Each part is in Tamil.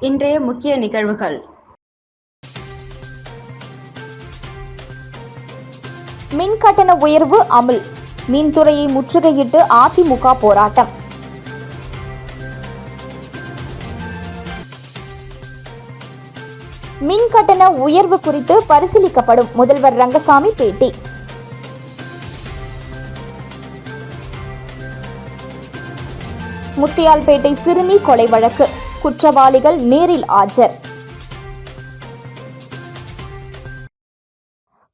இன்றைய முக்கிய நிகழ்வுகள். மின் கட்டண உயர்வு அமல். மின்துறையை முற்றுகையிட்டு அதிமுக போராட்டம். மின் கட்டண உயர்வு குறித்து பரிசீலிக்கப்படும் முதல்வர் ரங்கசாமி பேட்டி. முத்தியால்பேட்டை சிறுமி கொலை வழக்கு. குற்றவாளிகள் நேரில் ஆஜர்.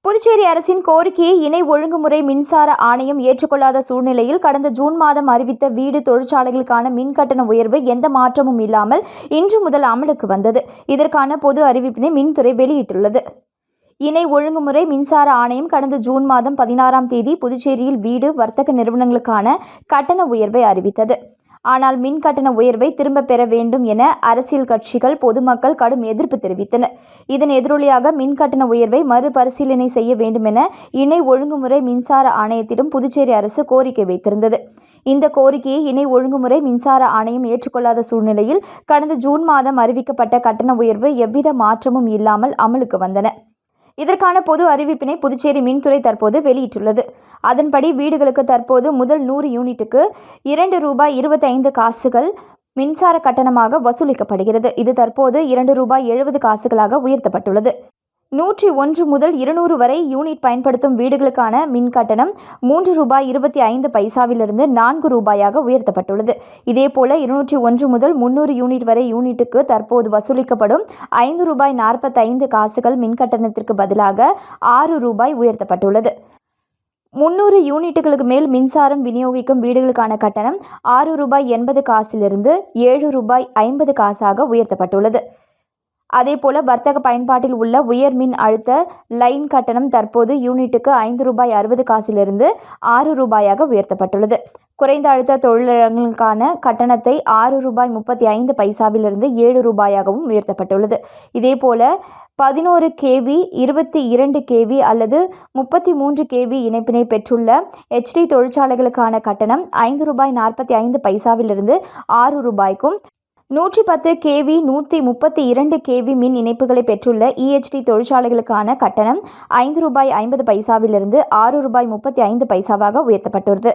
புதுச்சேரி அரசின் கோரிக்கையை இணை ஒழுங்குமுறை மின்சார ஆணையம் ஏற்றுக்கொள்ளாத சூழ்நிலையில் கடந்த ஜூன் மாதம் அறிவித்த வீடு தொழிற்சாலைகளுக்கான மின் கட்டண உயர்வு எந்த மாற்றமும் இல்லாமல் இன்று முதல் அமலுக்கு வந்தது. இதற்கான பொது அறிவிப்பினை மின்துறை வெளியிட்டுள்ளது. இணை ஒழுங்குமுறை மின்சார ஆணையம் கடந்த ஜூன் மாதம் பதினாறாம் தேதி புதுச்சேரியில் வீடு வர்த்தக நிறுவனங்களுக்கான கட்டண உயர்வை அறிவித்தது. ஆனால் மின் கட்டண உயர்வை திரும்பப் பெற வேண்டும் என அரசியல் கட்சிகள் பொதுமக்கள் கடும் எதிர்ப்பு தெரிவித்தன. இதன் எதிரொலியாக மின் கட்டண உயர்வை மறுபரிசீலனை செய்ய வேண்டும் என இணை ஒழுங்குமுறை மின்சார ஆணையத்திடம் புதுச்சேரி அரசு கோரிக்கை வைத்திருந்தது. இந்த கோரிக்கையை இணை ஒழுங்குமுறை மின்சார ஆணையம் ஏற்றுக்கொள்ளாத சூழ்நிலையில் கடந்த ஜூன் மாதம் அறிவிக்கப்பட்ட கட்டண உயர்வு எவ்வித மாற்றமும் இல்லாமல் அமலுக்கு வந்தன. இதற்கான பொது அறிவிப்பினை புதுச்சேரி மின்துறை தற்போது வெளியிட்டுள்ளது. அதன்படி வீடுகளுக்கு தற்போது முதல் நூறு யூனிட்டுக்கு இரண்டு ரூபாய் இருபத்தைந்து காசுகள் மின்சார கட்டணமாக வசூலிக்கப்படுகிறது. இது தற்போது இரண்டு ரூபாய் எழுபது காசுகளாக உயர்த்தப்பட்டுள்ளது. நூற்றி ஒன்று முதல் இருநூறு வரை யூனிட் பயன்படுத்தும் வீடுகளுக்கான மின் கட்டணம் மூன்று ரூபாய் இருபத்தி ஐந்து பைசாவிலிருந்து நான்கு ரூபாயாக உயர்த்தப்பட்டுள்ளது. இதேபோல இருநூற்றி ஒன்று முதல் முன்னூறு யூனிட் வரை யூனிட்டுக்கு தற்போது வசூலிக்கப்படும் ஐந்து ரூபாய் நாற்பத்தைந்து காசுகள் மின் கட்டணத்திற்கு பதிலாக ஆறு ரூபாய் உயர்த்தப்பட்டுள்ளது. முன்னூறு யூனிட்டுகளுக்கு மேல் மின்சாரம் விநியோகிக்கும் வீடுகளுக்கான கட்டணம் ஆறு ரூபாய் எண்பது காசிலிருந்து ஏழு ரூபாய் ஐம்பது காசாக உயர்த்தப்பட்டுள்ளது. அதேபோல வர்த்தக பயன்பாட்டில் உள்ள உயர் மின் அழுத்த லைன் கட்டணம் தற்போது யூனிட்டுக்கு ஐந்து ரூபாய் அறுபது காசிலிருந்து ஆறு ரூபாயாக உயர்த்தப்பட்டுள்ளது. குறைந்த அழுத்த தொழிலாளர்களுக்கான கட்டணத்தை ஆறு ரூபாய் முப்பத்தி ஐந்து பைசாவிலிருந்து ஏழு ரூபாயாகவும் உயர்த்தப்பட்டுள்ளது. இதேபோல பதினோரு கேவி இருபத்தி இரண்டு கேவி அல்லது முப்பத்தி மூன்று கேவி இணைப்பினை பெற்றுள்ள ஹெச்டி தொழிற்சாலைகளுக்கான கட்டணம் ஐந்து ரூபாய் நாற்பத்தி ஐந்து பைசாவிலிருந்து ஆறு ரூபாய்க்கும் நூற்றி பத்து கேவி நூற்றி முப்பத்தி இரண்டு கேவி மின் இணைப்புகளை பெற்றுள்ள இஹெச்டி தொழிற்சாலைகளுக்கான கட்டணம் ஐந்து ரூபாய் ஐம்பது பைசாவிலிருந்து ஆறு ரூபாய் முப்பத்தி ஐந்து பைசாவாக உயர்த்தப்பட்டுள்ளது.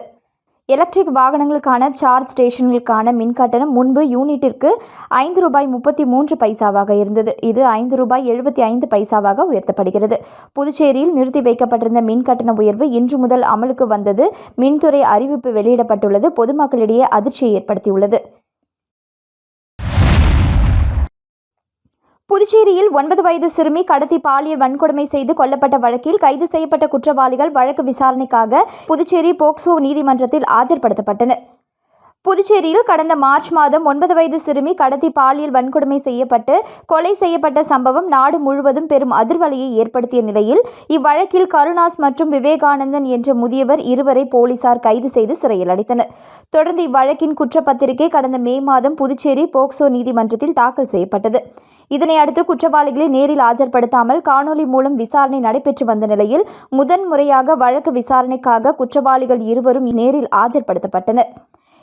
எலக்ட்ரிக் வாகனங்களுக்கான சார்ஜ் ஸ்டேஷன்களுக்கான மின் கட்டணம் முன்பு யூனிட்டிற்கு ஐந்து ரூபாய் முப்பத்தி மூன்று பைசாவாக இருந்தது. இது ஐந்து ரூபாய் எழுபத்தி ஐந்து பைசாவாக உயர்த்தப்படுகிறது. புதுச்சேரியில் நிறுத்தி வைக்கப்பட்டிருந்த மின் கட்டண உயர்வு இன்று முதல் அமலுக்கு வந்தது. மின்துறை அறிவிப்பு வெளியிடப்பட்டுள்ளது. பொதுமக்களிடையே அதிர்ச்சியை ஏற்படுத்தியுள்ளது. புதுச்சேரியில் ஒன்பது வயது சிறுமி கடத்தி பாலியல் வன்கொடுமை செய்து கொல்லப்பட்ட வழக்கில் கைது செய்யப்பட்ட குற்றவாளிகள் வழக்கு விசாரணைக்காக புதுச்சேரி போக்சோ நீதிமன்றத்தில் ஆஜர்படுத்தப்பட்டனர். புதுச்சேரியில் கடந்த மார்ச் மாதம் ஒன்பது வயது சிறுமி கடத்தி பாலியல் வன்கொடுமை செய்யப்பட்டு கொலை செய்யப்பட்ட சம்பவம் நாடு முழுவதும் பெரும் அதிர்வலையை ஏற்படுத்திய நிலையில் இவ்வழக்கில் கருணாஸ் மற்றும் விவேகானந்தன் என்ற முதியவர் இருவரை போலீசார் கைது செய்து சிறையில் அடைத்தனர். தொடர்ந்து இவ்வழக்கின் குற்றப்பத்திரிகை கடந்த மே மாதம் புதுச்சேரி போக்சோ நீதிமன்றத்தில் தாக்கல் செய்யப்பட்டது. இதனை அடுத்து குற்றவாளிகளை நேரில் ஆஜர்படுத்தாமல் காணொலி மூலம் விசாரணை நடைபெற்று வந்த நிலையில் முதன்முறையாக வழக்கு விசாரணைக்காக குற்றவாளிகள் இருவரும் நேரில் ஆஜர்படுத்தப்பட்டனர்.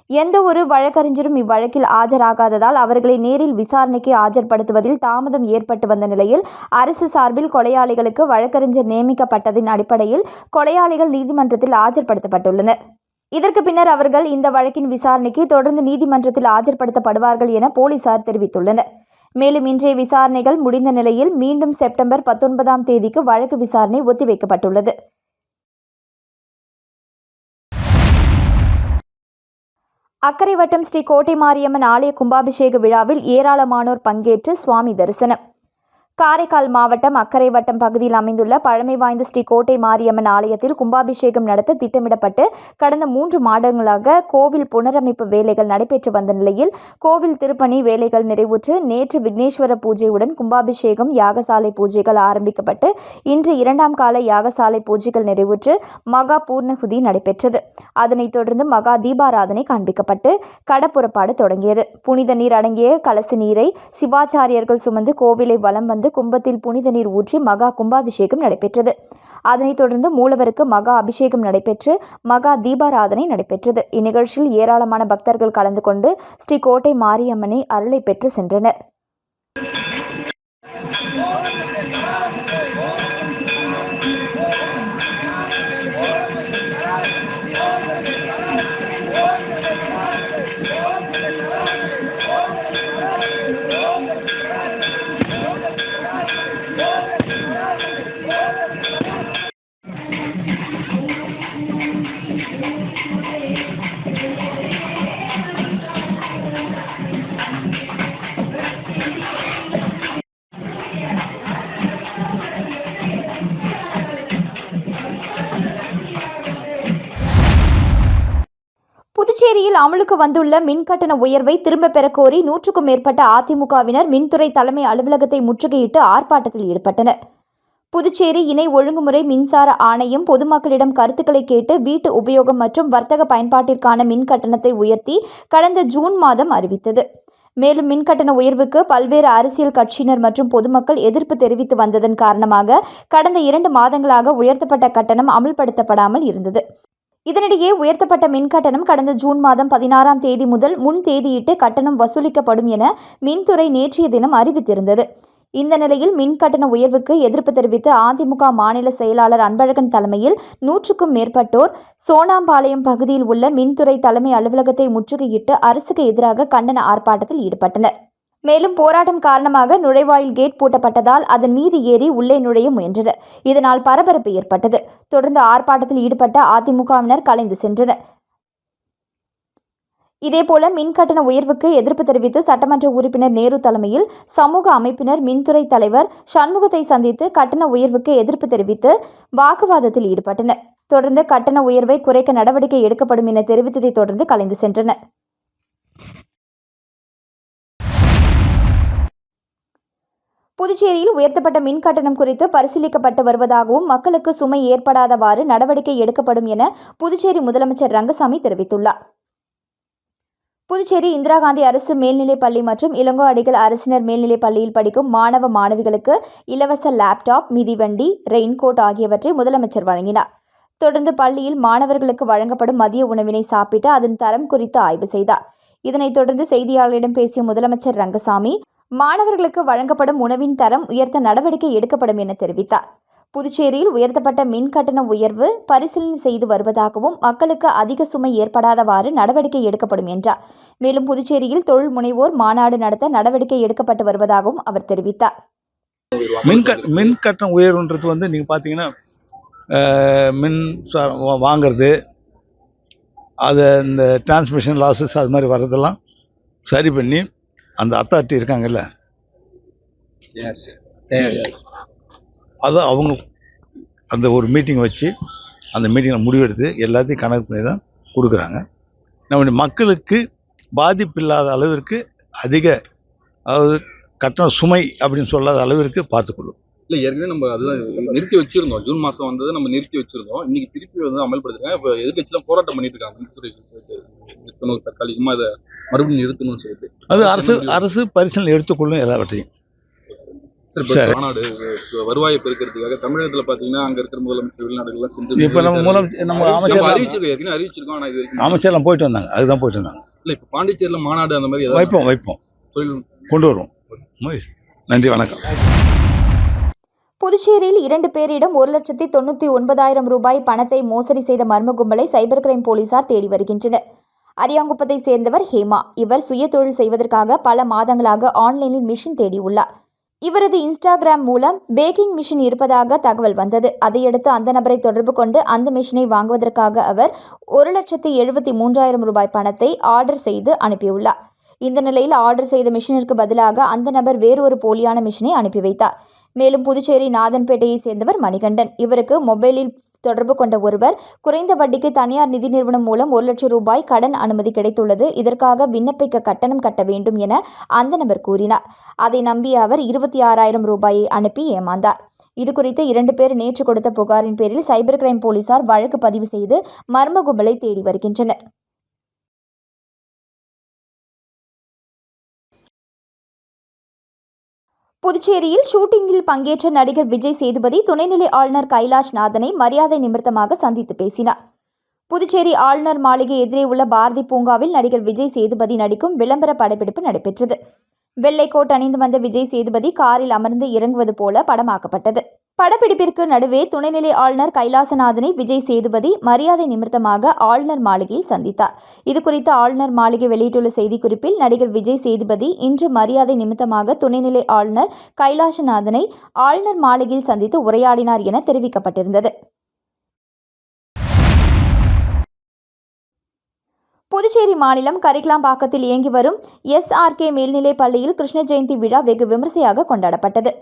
எந்த ஒரு வழக்கறிஞரும் இவ்வழக்கில் ஆஜராகாததால் அவர்களை நேரில் விசாரணைக்கு ஆஜர்படுத்துவதில் தாமதம் ஏற்பட்டு வந்த நிலையில் அரசு சார்பில் கொலையாளிகளுக்கு வழக்கறிஞர் நியமிக்கப்பட்டதின் அடிப்படையில் கொலையாளிகள் நீதிமன்றத்தில் ஆஜர்படுத்தப்பட்டுள்ளனர். இதற்கு பின்னர் அவர்கள் இந்த வழக்கின் விசாரணைக்கு தொடர்ந்து நீதிமன்றத்தில் ஆஜர்படுத்தப்படுவார்கள் என போலீசார் தெரிவித்துள்ளனர். மேலும் இன்றைய விசாரணைகள் முடிந்த நிலையில் மீண்டும் செப்டம்பர் பத்தொன்பதாம் தேதிக்கு வழக்கு விசாரணை ஒத்திவைக்கப்பட்டுள்ளது. அக்கரை வட்டம் ஸ்ரீ கோட்டை மாரியம்மன் ஆலய கும்பாபிஷேக விழாவில் ஏராளமானோர் பங்கேற்று சுவாமி தரிசனம். காரைக்கால் மாவட்டம் அக்கரை வட்டம் பகுதியில் அமைந்துள்ள பழமை வாய்ந்த ஸ்ரீ கோட்டை மாரியம்மன் ஆலயத்தில் கும்பாபிஷேகம் நடத்த திட்டமிடப்பட்டு கடந்த மூன்று மாதங்களாக கோவில் புனரமைப்பு வேலைகள் நடைபெற்று வந்த நிலையில் கோவில் திருப்பணி வேலைகள் நிறைவுற்று நேற்று விக்னேஸ்வர பூஜையுடன் கும்பாபிஷேகம் யாகசாலை பூஜைகள் ஆரம்பிக்கப்பட்டு இன்று இரண்டாம் கால யாகசாலை பூஜைகள் நிறைவுற்று மகா பூர்ணகுதி நடைபெற்றது. அதனைத் தொடர்ந்து மகா தீபாராதனை காண்பிக்கப்பட்டு கடப்புறப்பாடு தொடங்கியது. புனித நீர் அடங்கிய கலசு நீரை சிவாச்சாரியர்கள் சுமந்து கோவிலை வலம் வந்து கும்பத்தில் புனித நீர் ஊற்றி மகா கும்பாபிஷேகம் நடைபெற்றது. அதனைத் தொடர்ந்து மூலவருக்கு மகா அபிஷேகம் நடைபெற்று மகா தீபாராதனை நடைபெற்றது. இந்நிகழ்ச்சியில் ஏராளமான பக்தர்கள் கலந்து கொண்டு ஸ்ரீ கோட்டை மாரியம்மனை அருளை பெற்று சென்றனர். புதுச்சேரியில் அமலுக்கு வந்துள்ள மின்கட்டண உயர்வை திரும்பப் பெற கோரி நூற்றுக்கும் மேற்பட்ட அதிமுகவினர் மின்துறை தலைமை அலுவலகத்தை முற்றுகையிட்டு ஆர்ப்பாட்டத்தில் ஈடுபட்டனர். புதுச்சேரி இணை ஒழுங்குமுறை மின்சார ஆணையம் பொதுமக்களிடம் கருத்துக்களை கேட்டு வீட்டு உபயோகம் மற்றும் வர்த்தக பயன்பாட்டிற்கான மின் கட்டணத்தை உயர்த்தி கடந்த ஜூன் மாதம் அறிவித்தது. மேலும் மின்கட்டண உயர்வுக்கு பல்வேறு அரசியல் கட்சியினர் மற்றும் பொதுமக்கள் எதிர்ப்பு தெரிவித்து வந்ததன் காரணமாக கடந்த இரண்டு மாதங்களாக உயர்த்தப்பட்ட கட்டணம் அமல்படுத்தப்படாமல் இருந்தது. இதனிடையே உயர்த்தப்பட்ட மின் கட்டணம் கடந்த ஜூன் மாதம் பதினாறாம் தேதி முதல் முன் தேதியிட்டு கட்டணம் வசூலிக்கப்படும் என மின்துறை நேற்றைய தினம் அறிவித்திருந்தது. இந்த நிலையில் மின் கட்டண உயர்வுக்கு எதிர்ப்பு தெரிவித்து அதிமுக மாநில செயலாளர் அன்பழகன் தலைமையில் நூற்றுக்கும் மேற்பட்டோர் சோனாம்பாளையம் பகுதியில் உள்ள மின்துறை தலைமை அலுவலகத்தை முற்றுகையிட்டு அரசுக்கு எதிராக கண்டன ஆர்ப்பாட்டத்தில் ஈடுபட்டனர். மேலும் போராட்டம் காரணமாக நுழைவாயில் கேட் பூட்டப்பட்டதால் அதன் மீது ஏறி உள்ளே நுழைய முயன்றனர். இதனால் பரபரப்பு ஏற்பட்டது. தொடர்ந்து ஆர்ப்பாட்டத்தில் ஈடுபட்ட அதிமுகவினர் கலைந்து சென்றனர். இதேபோல மின் கட்டண உயர்வுக்கு எதிர்ப்பு தெரிவித்து சட்டமன்ற உறுப்பினர் நேரு தலைமையில் சமூக அமைப்பினர் மின்துறை தலைவர் சண்முகத்தை சந்தித்து கட்டண உயர்வுக்கு எதிர்ப்பு தெரிவித்து வாக்குவாதத்தில் ஈடுபட்டனர். தொடர்ந்து கட்டண உயர்வை குறைக்க நடவடிக்கை எடுக்கப்படும் என தெரிவித்ததைத் தொடர்ந்து கலைந்து சென்றனர். புதுச்சேரியில் உயர்த்தப்பட்ட மின் கட்டணம் குறித்து பரிசீலிக்கப்பட்டு வருவதாகவும் மக்களுக்கு சுமை ஏற்படாதவாறு நடவடிக்கை எடுக்கப்படும் என புதுச்சேரி முதலமைச்சர் ரங்கசாமி தெரிவித்துள்ளார். புதுச்சேரி இந்திரா காந்தி அரசு மேல்நிலைப் பள்ளி மற்றும் இளங்கோ அடிகள் அரசினர் மேல்நிலைப் பள்ளியில் படிக்கும் மாணவ மாணவிகளுக்கு இலவச லேப்டாப் மிதிவண்டி ரெயின்கோட் ஆகியவற்றை முதலமைச்சர் வழங்கினார். தொடர்ந்து பள்ளியில் மாணவர்களுக்கு வழங்கப்படும் மதிய உணவினை சாப்பிட்டு அதன் தரம் குறித்து ஆய்வு செய்தார். இதனைத் தொடர்ந்து செய்தியாளர்களிடம் பேசிய முதலமைச்சர் ரங்கசாமி மாணவர்களுக்கு வழங்கப்படும் உணவின் தரம் உயர்த்த நடவடிக்கை எடுக்கப்படும் என தெரிவித்தார். புதுச்சேரியில் உயர்த்தப்பட்ட மின் கட்டண உயர்வு பரிசீலனை செய்து வருவதாகவும் மக்களுக்கு அதிக சுமை ஏற்படாதவாறு நடவடிக்கை எடுக்கப்படும் என்றார். மேலும் புதுச்சேரியில் தொழில் முனைவோர் மாநாடு நடத்த நடவடிக்கை எடுக்கப்பட்டு வருவதாகவும் அவர் தெரிவித்தார். மின் மின் கட்டணம் உயர்வுன்றது வந்து நீங்கள் பார்த்தீங்கன்னா மின் வாங்கிறது வாங்குறது அதை இந்த டிரான்ஸ்மிஷன் லாஸஸ் அது மாதிரி வர்றதெல்லாம் சரி பண்ணி அந்த அத்தாரிட்டி இருக்காங்கல்ல? அதை அவங்க அந்த ஒரு மீட்டிங் வச்சு அந்த மீட்டிங்கில் முடிவெடுத்து எல்லாத்தையும் கணக்கு பண்ணி தான் கொடுக்குறாங்க. நம்முடைய மக்களுக்கு பாதிப்பு இல்லாத அளவிற்கு அதிக அதாவது கட்டண சுமை அப்படின்னு சொல்லாத அளவிற்கு பார்த்துக்கொள்ளும். இல்ல ஏற்கனவே நம்ம அதுதான் நிறுத்தி வச்சிருந்தோம். ஜூன் மாசம் வந்தது நம்ம நிறுத்தி வச்சிருந்தோம். இன்னைக்கு திருப்பி வந்து அமல்படுத்துறாங்க இப்ப எதிர்கட்சியெல்லாம் போராட்டம் பண்ணிட்டு இருக்காங்க. மின்துறை நிறுத்தணும் தற்காலிகமா அதை மறுபடியும் நிறுத்தணும்னு சொல்லிட்டு. அது அரசு அரசு பரிசீலனை எடுத்துக்கொள்ளும் எல்லாவற்றையும். சரி. மாநாடு வருவாயை பெருக்கிறதுக்காக தமிழகத்துல பாத்தீங்கன்னா அங்க இருக்கிற முதலமைச்சர் வெளிநாடுகள்லாம் சென்று இப்போ நம்ம மூலம் நம்ம நம்ம அமைச்சர் அறிவிச்சிருக்கோம் ஏற்கனவே அறிவிச்சிருக்கோம் ஆனா இது வரைக்கும் அமைச்சர்லாம் போயிட்டு வந்தாங்க. அதுதான் போயிட்டு வந்தாங்க. இல்ல இப்ப பாண்டிச்சேரியில மாநாடு அந்த மாதிரி வைப்போம் வைப்போம். கொண்டு வருவோம். நன்றி வணக்கம். புதுச்சேரியில் இரண்டு பேரிடம் ஒரு லட்சத்தி தொண்ணூற்றி ஒன்பதாயிரம் ரூபாய் பணத்தை மோசடி செய்த மர்ம கும்பலை சைபர் கிரைம் போலீசார் தேடி வருகின்றனர். அரியாங்குப்பத்தை சேர்ந்தவர் ஹேமா. இவர் சுய தொழில் செய்வதற்காக பல மாதங்களாக ஆன்லைனில் மிஷின் தேடியுள்ளார். இவரது இன்ஸ்டாகிராம் மூலம் பேக்கிங் மிஷின் இருப்பதாக தகவல் வந்தது. அதையடுத்து அந்த நபரை தொடர்பு கொண்டு அந்த மிஷினை வாங்குவதற்காக அவர் ஒரு லட்சத்தி எழுபத்தி மூன்றாயிரம் ரூபாய் பணத்தை ஆர்டர் செய்து அனுப்பியுள்ளார். இந்த நிலையில் ஆர்டர் செய்த மிஷினிற்கு பதிலாக அந்த நபர் வேறு ஒரு போலியான மிஷினை அனுப்பி வைத்தார். மேலும் புதுச்சேரி நாதன்பேட்டையை சேர்ந்தவர் மணிகண்டன். இவருக்கு மொபைலில் தொடர்பு கொண்ட ஒருவர் குறைந்த வட்டிக்கு தனியார் நிதி நிறுவனம் மூலம் ஒரு லட்சம் ரூபாய் கடன் அனுமதி கிடைத்துள்ளது. இதற்காக விண்ணப்பிக்க கட்டணம் கட்ட வேண்டும் என அந்த நபர் கூறினார். அதை நம்பிய அவர் இருபத்தி ஆறாயிரம் ரூபாயை அனுப்பி ஏமாந்தார். இது குறித்து இரண்டு பேர் நேற்று கொடுத்த புகாரின் பேரில் சைபர் கிரைம் போலீசார் வழக்கு பதிவு செய்து மர்ம கும்பலை தேடி வருகின்றனர். புதுச்சேரியில் ஷூட்டிங்கில் பங்கேற்ற நடிகர் விஜய் சேதுபதி துணைநிலை ஆளுநர் கைலாஷ் நாதனை மரியாதை நிமித்தமாக சந்தித்து பேசினார். புதுச்சேரி ஆளுநர் மாளிகை எதிரே உள்ள பாரதி பூங்காவில் நடிகர் விஜய் சேதுபதி நடிக்கும் விளம்பர படப்பிடிப்பு நடைபெற்றது. வெள்ளை கோட் அணிந்து வந்த விஜய் சேதுபதி காரில் அமர்ந்து இறங்குவது போல படமாக்கப்பட்டது. படப்பிடிப்பிற்கு நடுவே துணைநிலை ஆளுநர் கைலாசநாதனை விஜய் சேதுபதி மரியாதை நிமித்தமாக ஆளுநர் மாளிகையில் சந்தித்தார். இதுகுறித்து ஆளுநர் மாளிகை வெளியிட்டுள்ள செய்திக்குறிப்பில் நடிகர் விஜய் சேதுபதி இன்று மரியாதை நிமித்தமாக துணைநிலை ஆளுநர் கைலாசநாதனை ஆளுநர் மாளிகையில் சந்தித்து உரையாடினார் என தெரிவிக்கப்பட்டிருந்தது. புதுச்சேரி மாநிலம் கரிக்லாம்பாக்கத்தில் இயங்கி வரும் எஸ்ஆர்கே மேல்நிலைப் பள்ளியில் கிருஷ்ண ஜெயந்தி விழா வெகு விமரிசையாக கொண்டாடப்பட்டது.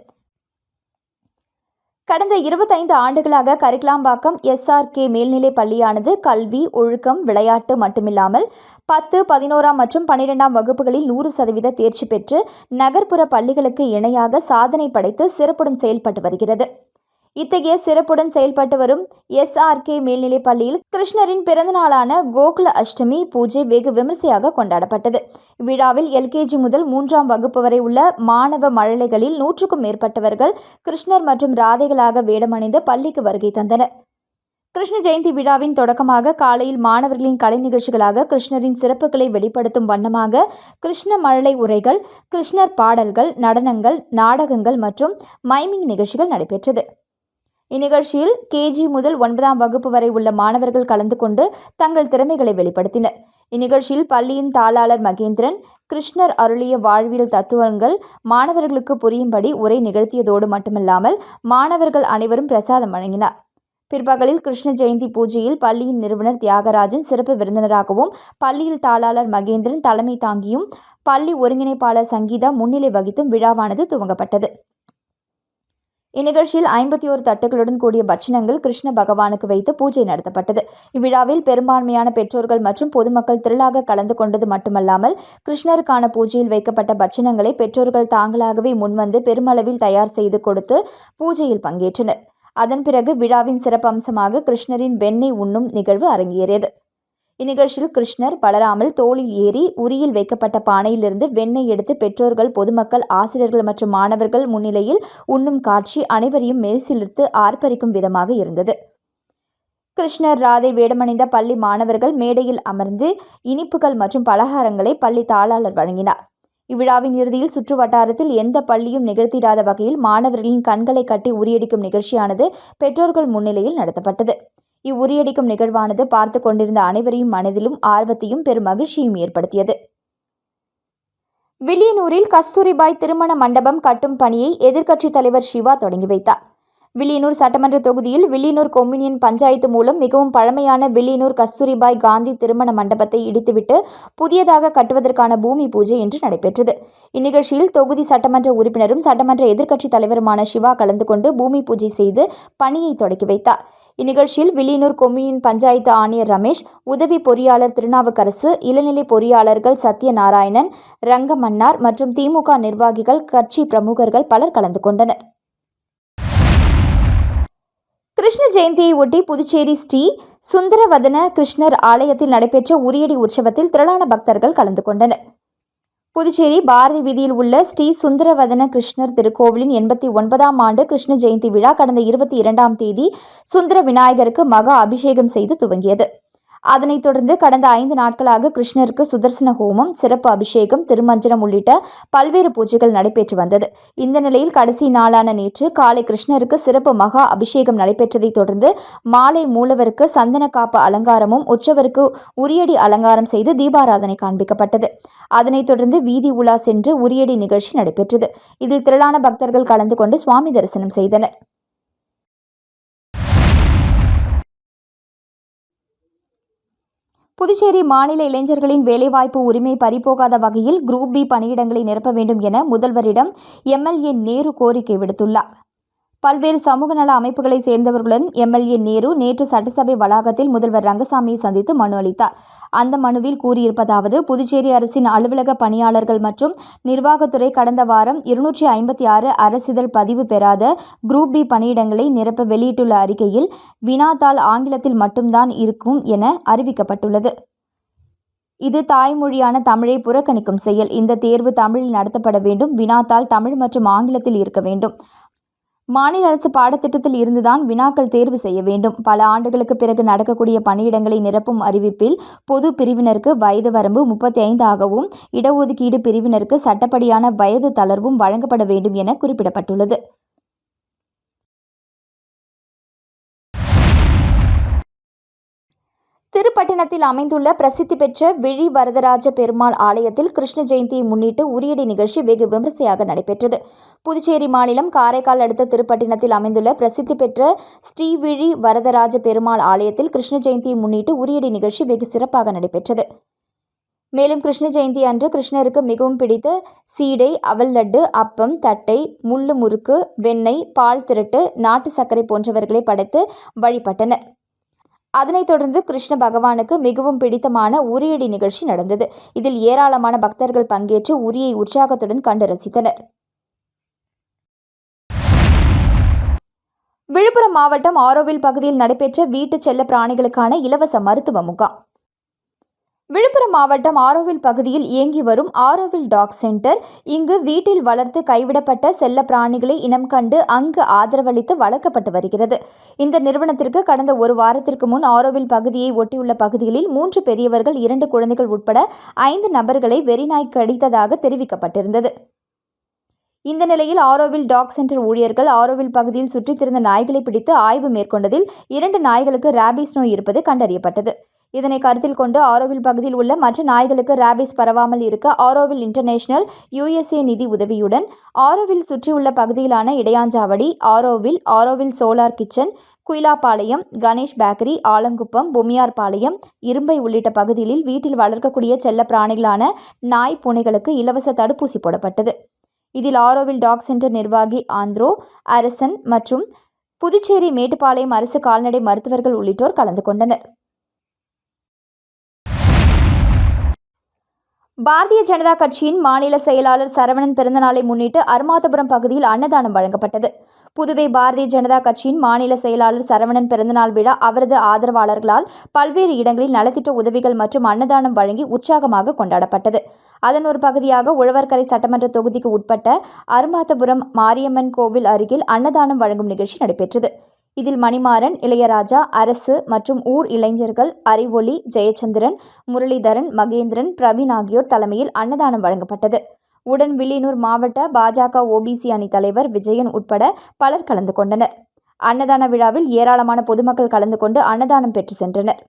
கடந்த இருபத்தைந்து ஆண்டுகளாக கரிக்கலாம்பாக்கம் எஸ்ஆர்கே மேல்நிலைப் பள்ளியானது கல்வி ஒழுக்கம் விளையாட்டு மட்டுமில்லாமல் பத்து பதினோராம் மற்றும் பன்னிரெண்டாம் வகுப்புகளில் நூறு சதவீத தேர்ச்சி பெற்று நகர்ப்புற பள்ளிகளுக்கு இணையாக சாதனை படைத்து சிறப்புடன் செயல்பட்டு வருகிறது. இத்தகைய சிறப்புடன் செயல்பட்டு வரும் எஸ்ஆர்கே மேல்நிலைப் பள்ளியில் கிருஷ்ணரின் பிறந்தநாளான கோகுல அஷ்டமி பூஜை வெகு விமர்சையாக கொண்டாடப்பட்டது. விழாவில் எல்கேஜி முதல் மூன்றாம் வகுப்பு வரை உள்ள மாணவ மழலைகளில் நூற்றுக்கும் மேற்பட்டவர்கள் கிருஷ்ணர் மற்றும் ராதைகளாக வேடமணிந்து பள்ளிக்கு வருகை தந்தனர். கிருஷ்ண ஜெயந்தி விழாவின் தொடக்கமாக காலையில் மாணவர்களின் கலை நிகழ்ச்சிகளாக கிருஷ்ணரின் சிறப்புகளை வெளிப்படுத்தும் வண்ணமாக கிருஷ்ண மழலை உரைகள் கிருஷ்ணர் பாடல்கள் நடனங்கள் நாடகங்கள் மற்றும் மைமிங் நிகழ்ச்சிகள் நடைபெற்றது. இந்நிகழ்ச்சியில் கேஜி முதல் ஒன்பதாம் வகுப்பு வரை உள்ள மாணவர்கள் கலந்து கொண்டு தங்கள் திறமைகளை வெளிப்படுத்தினர். இந்நிகழ்ச்சியில் பள்ளியின் தாளாளர் மகேந்திரன் கிருஷ்ணர் அருளிய வாழ்வியல் தத்துவங்கள் மாணவர்களுக்கு புரியும்படி உரை நிகழ்த்தியதோடு மட்டுமல்லாமல் மாணவர்கள் அனைவரும் பிரசாதம் வழங்கினார். பிற்பகலில் கிருஷ்ண ஜெயந்தி பூஜையில் பள்ளியின் நிறுவனர் தியாகராஜன் சிறப்பு விருந்தினராகவும் பள்ளியில் தாளாளர் மகேந்திரன் தலைமை தாங்கியும் பள்ளி ஒருங்கிணைப்பாளர் சங்கீதா முன்னிலை வகித்தும் விழாவானது துவங்கப்பட்டது. இந்நிகழ்ச்சியில் ஐம்பத்தி ஒரு தட்டுகளுடன் கூடிய பட்சணங்கள் கிருஷ்ண பகவானுக்கு வைத்து பூஜை நடத்தப்பட்டது. இவ்விழாவில் பெரும்பான்மையான பெற்றோர்கள் மற்றும் பொதுமக்கள் திரளாக கலந்து கொண்டது மட்டுமல்லாமல் கிருஷ்ணருக்கான பூஜையில் வைக்கப்பட்ட பட்சணங்களை பெற்றோர்கள் தாங்களாகவே முன்வந்து பெருமளவில் தயார் செய்து கொடுத்து பூஜையில் பங்கேற்றனர். அதன் பிறகு விழாவின் சிறப்பம்சமாக கிருஷ்ணரின் வெண்ணெய் உண்ணும் நிகழ்வு அரங்கேறியது. இந்நிகழ்ச்சியில் கிருஷ்ணர் பலராமல் தோளில் ஏறி உரியில் வைக்கப்பட்ட பானையிலிருந்து வெண்ணெய் எடுத்து பெற்றோர்கள் பொதுமக்கள் ஆசிரியர்கள் மற்றும் மாணவர்கள் முன்னிலையில் உண்ணும் காட்சி அனைவரையும் மெரிசிலிர்த்து ஆர்ப்பரிக்கும் விதமாக இருந்தது. கிருஷ்ணர் ராதை வேடமணிந்த பள்ளி மாணவர்கள் மேடையில் அமர்ந்து இனிப்புகள் மற்றும் பலகாரங்களை பள்ளி தாளாளர் வழங்கினார். இவ்விழாவின் இறுதியில் சுற்று வட்டாரத்தில் எந்த பள்ளியும் நிகழ்த்திடாத வகையில் மாணவர்களின் கண்களை கட்டி உரியடிக்கும் நிகழ்ச்சியானது பெற்றோர்கள் முன்னிலையில் நடத்தப்பட்டது. இவ்வுரியடிக்கும் நிகழ்வானது பார்த்து கொண்டிருந்த அனைவரையும் மனதிலும் ஆர்வத்தையும் பெரும் மகிழ்ச்சியும் ஏற்படுத்தியது. வில்லியனூரில் கஸ்தூரிபாய் திருமண மண்டபம் கட்டும் பணியை எதிர்க்கட்சித் தலைவர் சிவா தொடங்கி வைத்தார். வில்லியனூர் சட்டமன்ற தொகுதியில் வில்லியனூர் கொம்யூனியன் பஞ்சாயத்து மூலம் மிகவும் பழமையான வில்லியனூர் கஸ்தூரிபாய் காந்தி திருமண மண்டபத்தை இடித்துவிட்டு புதியதாக கட்டுவதற்கான பூமி பூஜை இன்று நடைபெற்றது. இந்நிகழ்ச்சியில் தொகுதி சட்டமன்ற உறுப்பினரும் சட்டமன்ற எதிர்க்கட்சித் தலைவருமான சிவா கலந்து கொண்டு பூமி பூஜை செய்து பணியை தொடக்கி வைத்தார். இந்நிகழ்ச்சியில் வில்லியனூர் கொம்யூனியன் பஞ்சாயத்து ஆணையர் ரமேஷ் உதவி பொறியாளர் திருநாவுக்கரசு இளநிலை பொறியாளர்கள் சத்யநாராயணன் ரங்கமன்னார் மற்றும் திமுக நிர்வாகிகள் கட்சி பிரமுகர்கள் பலர் கலந்து கொண்டனர். கிருஷ்ண ஜெயந்தியை ஒட்டி புதுச்சேரி ஸ்ரீ சுந்தரவதன கிருஷ்ணர் ஆலயத்தில் நடைபெற்ற உரியடி உற்சவத்தில் திரளான பக்தர்கள் கலந்து கொண்டனர். புதுச்சேரி பாரதி வீதியில் உள்ள ஸ்ரீ சுந்தரவதன கிருஷ்ணர் திருக்கோவிலின் எண்பத்தி ஒன்பதாம் ஆண்டு கிருஷ்ண ஜெயந்தி விழா கடந்த இருபத்தி இரண்டாம் தேதி சுந்தர விநாயகருக்கு மகா அபிஷேகம் செய்து துவங்கியது. அதனைத் தொடர்ந்து கடந்த ஐந்து நாட்களாக கிருஷ்ணருக்கு சுதர்சன ஹோமம் சிறப்பு அபிஷேகம் திருமஞ்சனம் உள்ளிட்ட பல்வேறு பூஜைகள் நடைபெற்று வந்தது. இந்த நிலையில் கடைசி நாளான நேற்று காலை கிருஷ்ணருக்கு சிறப்பு மகா அபிஷேகம் நடைபெற்றதைத் தொடர்ந்து மாலை மூலவருக்கு சந்தன காப்பு அலங்காரமும் உற்சவருக்கு உரியடி அலங்காரம் செய்து தீபாராதனை காண்பிக்கப்பட்டது. அதனைத் தொடர்ந்து வீதி உலா சென்று உரியடி நிகழ்ச்சி நடைபெற்றது. இதில் திரளான பக்தர்கள் கலந்து கொண்டு சுவாமி தரிசனம் செய்தனர். புதுச்சேரி மாநில இளைஞர்களின் வேலைவாய்ப்பு உரிமை பறிபோகாத வகையில் குரூப் பி பணியிடங்களை நிரப்ப வேண்டும் என முதல்வரிடம் எம்எல்ஏ நேரு கோரிக்கை விடுத்துள்ளார். பல்வேறு சமூக நல அமைப்புகளை சேர்ந்தவர்களுடன் எம்எல்ஏ நேரு நேற்று சட்டசபை வளாகத்தில் முதல்வர் ரங்கசாமியை சந்தித்து மனு அளித்தார். அந்த மனுவில் கூறியிருப்பதாவது புதுச்சேரி அரசின் அலுவலக பணியாளர்கள் மற்றும் நிர்வாகத்துறை கடந்த வாரம் இருநூற்றி ஐம்பத்தி ஆறு அரசிதழ் பதிவு பெறாத குரூப் பி பணியிடங்களை நிரப்ப வெளியிட்டுள்ள அறிக்கையில் வினாத்தாள் ஆங்கிலத்தில் மட்டும்தான் இருக்கும் என அறிவிக்கப்பட்டுள்ளது. இது தாய்மொழியான தமிழை புறக்கணிக்கும் செயல். இந்த தேர்வு தமிழில் நடத்தப்பட வேண்டும். வினாத்தாள் தமிழ் மற்றும் ஆங்கிலத்தில் இருக்க வேண்டும். மாநில அரசு பாடத்திட்டத்தில் இருந்துதான் வினாக்கள் தேர்வு செய்ய வேண்டும். பல ஆண்டுகளுக்கு பிறகு நடக்கக்கூடிய பணியிடங்களை நிரப்பும் அறிவிப்பில் பொது பிரிவினருக்கு வயது வரம்பு முப்பத்தி ஐந்து ஆகவும் இடஒதுக்கீடு பிரிவினருக்கு சட்டப்படியான வயது தளர்வும் வழங்கப்பட வேண்டும் என குறிப்பிடப்பட்டுள்ளது. திருப்பட்டினத்தில் அமைந்துள்ள பிரசித்தி பெற்ற விழி வரதராஜ பெருமாள் ஆலயத்தில் கிருஷ்ண ஜெயந்தியை முன்னிட்டு உரியடி நிகழ்ச்சி வெகு விமரிசையாக நடைபெற்றது. புதுச்சேரி மாநிலம் காரைக்கால் அடுத்த திருப்பட்டினத்தில் அமைந்துள்ள பிரசித்தி பெற்ற ஸ்ரீ விழி வரதராஜ பெருமாள் ஆலயத்தில் கிருஷ்ண ஜெயந்தியை முன்னிட்டு உரியடி நிகழ்ச்சி வெகு சிறப்பாக நடைபெற்றது. மேலும் கிருஷ்ண ஜெயந்தி அன்று கிருஷ்ணருக்கு மிகவும் பிடித்த சீடை அவல் லட்டு அப்பம் தட்டை முள்ளு முறுக்கு வெண்ணெய் பால் திரட்டு நாட்டு சர்க்கரை போன்றவர்களை படைத்து வழிபட்டனர். அதனைத் தொடர்ந்து கிருஷ்ண பகவானுக்கு மிகவும் பிடித்தமான உரியடி நிகழ்ச்சி நடந்தது. இதில் ஏராளமான பக்தர்கள் பங்கேற்று உரியை உற்சாகத்துடன் கண்டு ரசித்தனர். விழுப்புரம் மாவட்டம் ஆரோவில் பகுதியில் நடைபெற்ற வீட்டு செல்ல பிராணிகளுக்கான இலவச மருத்துவ முகாம். விழுப்புரம் மாவட்டம் ஆரோவில் பகுதியில் இயங்கி வரும் ஆரோவில் டாக் சென்டர். இங்கு வீட்டில் வளர்த்து கைவிடப்பட்ட செல்ல பிராணிகளை இனம் கண்டு அங்கு ஆதரவளித்து வளர்க்கப்பட்டு வருகிறது. இந்த நிறுவனத்திற்கு கடந்த ஒரு வாரத்திற்கு முன் ஆரோவில் பகுதியை ஒட்டியுள்ள பகுதிகளில் மூன்று பெரியவர்கள் இரண்டு குழந்தைகள் உட்பட ஐந்து நபர்களை வெறிநாய் கடித்ததாக தெரிவிக்கப்பட்டிருந்தது. இந்த நிலையில் ஆரோவில் டாக் சென்டர் ஊழியர்கள் ஆரோவில் பகுதியில் சுற்றித் திறந்த நாய்களை பிடித்து ஆய்வு மேற்கொண்டதில் இரண்டு நாய்களுக்கு ரேபிஸ் நோய் இருப்பது கண்டறியப்பட்டது. இதனை கருத்தில் கொண்டு ஆரோவில் பகுதியில் உள்ள மற்ற நாய்களுக்கு ரேபிஸ் பரவாமல் இருக்க ஆரோவில் இன்டர்நேஷனல் யுஎஸ்ஏ நிதி உதவியுடன் ஆரோவில் சுற்றியுள்ள பகுதியிலான Edayanchavadi Auroville Auroville solar kitchen Kuilapalayam Ganesh bakery Alankuppam Bommayarpalayam Irumbai உள்ளிட்ட பகுதிகளில் வீட்டில் வளர்க்கக்கூடிய செல்ல பிராணிகளான நாய் பூனைகளுக்கு இலவச தடுப்பூசி போடப்பட்டது. இதில் ஆரோவில் டாக் சென்டர் நிர்வாகி ஆந்திரோ அரசன் மற்றும் புதுச்சேரி மேட்டுப்பாளையம் அரசு கால்நடை மருத்துவர்கள் உள்ளிட்டோர் கலந்து கொண்டனர். பாரதிய ஜனதா கட்சியின் மாநில செயலாளர் சரவணன் பிறந்தநாளை முன்னிட்டு அருமாதபுரம் பகுதியில் அன்னதானம் வழங்கப்பட்டது. புதுவை பாரதிய ஜனதா கட்சியின் மாநில செயலாளர் சரவணன் பிறந்தநாள் விழா அவரது ஆதரவாளர்களால் பல்வேறு இடங்களில் நலத்திட்ட உதவிகள் மற்றும் அன்னதானம் வழங்கி உற்சாகமாக கொண்டாடப்பட்டது. அதன் ஒரு பகுதியாக உழவர்கரை சட்டமன்ற தொகுதிக்கு உட்பட்ட அருமாதபுரம் மாரியம்மன் கோவில் அருகில் அன்னதானம் வழங்கும் நிகழ்ச்சி நடைபெற்றது. இதில் மணிமாறன் இளையராஜா அரசு மற்றும் ஊர் இளைஞர்கள் அறிவொளி ஜெயச்சந்திரன் முரளிதரன் மகேந்திரன் பிரவீன் ஆகியோர் தலைமையில் அன்னதானம் வழங்கப்பட்டது. உடன் வில்லியனூர் மாவட்ட பாஜக ஓபிசி அணி தலைவர் விஜயன் உட்பட பலர் கலந்து கொண்டனர். அன்னதான விழாவில் ஏராளமான பொதுமக்கள் கலந்து கொண்டு அன்னதானம் பெற்று சென்றனர்.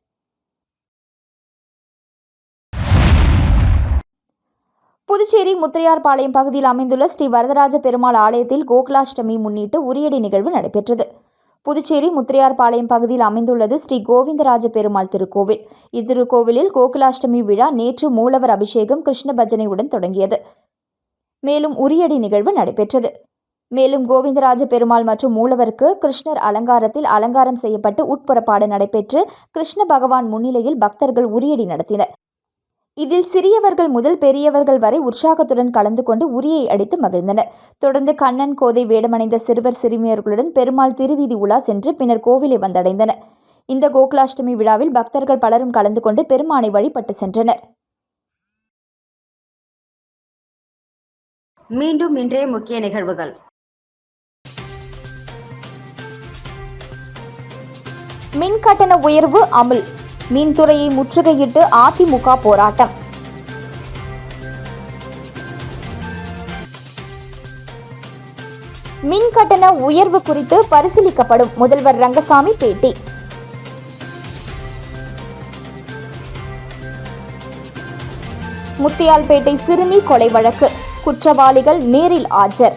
புதுச்சேரி முத்திரையார்பாளையம் பகுதியில் அமைந்துள்ள ஸ்ரீ வரதராஜ பெருமாள் ஆலயத்தில் கோகுலாஷ்டமி முன்னிட்டு உரியடி நிகழ்வு நடைபெற்றது. புதுச்சேரி முத்திரையார்பாளையம் பகுதியில் அமைந்துள்ளது ஸ்ரீ கோவிந்தராஜ பெருமாள் திருக்கோவில். இத்திருக்கோவிலில் கோகுலாஷ்டமி விழா நேற்று மூலவர் அபிஷேகம் கிருஷ்ண பஜனையுடன் தொடங்கியது. மேலும் உரியடி நிகழ்வு நடைபெற்றது. மேலும் கோவிந்தராஜ பெருமாள் மற்றும் மூலவருக்கு கிருஷ்ணர் அலங்காரத்தில் அலங்காரம் செய்யப்பட்டு உட்புறப்பாடு நடைபெற்று கிருஷ்ண பகவான் முன்னிலையில் பக்தர்கள் உரியடி நடத்தினர். இதில் சிறியவர்கள் முதல் பெரியவர்கள் வரை உற்சாகத்துடன் கலந்து கொண்டு உரியை அடித்து மகிழ்ந்தனர். தொடர்ந்து கண்ணன் கோதை வேடமடைந்த சிறுவர் சிறுமியர்களுடன் பெருமாள் திருவீதி உலா சென்று பின்னர் கோவிலை வந்தடைந்தனர். இந்த கோகுலாஷ்டமி விழாவில் பக்தர்கள் பலரும் கலந்து கொண்டு பெருமானை வழிபட்டு சென்றனர். மீண்டும் இன்றைய முக்கிய நிகழ்வுகள். மின் கட்டண உயர்வு அமல். மின்துறையை முற்றுகையிட்டு அதிமுக போராட்டம். மின் கட்டண உயர்வு குறித்து பரிசீலிக்கப்படும் முதல்வர் ரங்கசாமி பேட்டி. முத்தியால்பேட்டை சிறுமி கொலை வழக்கு. குற்றவாளிகள் நேரில் ஆஜர்.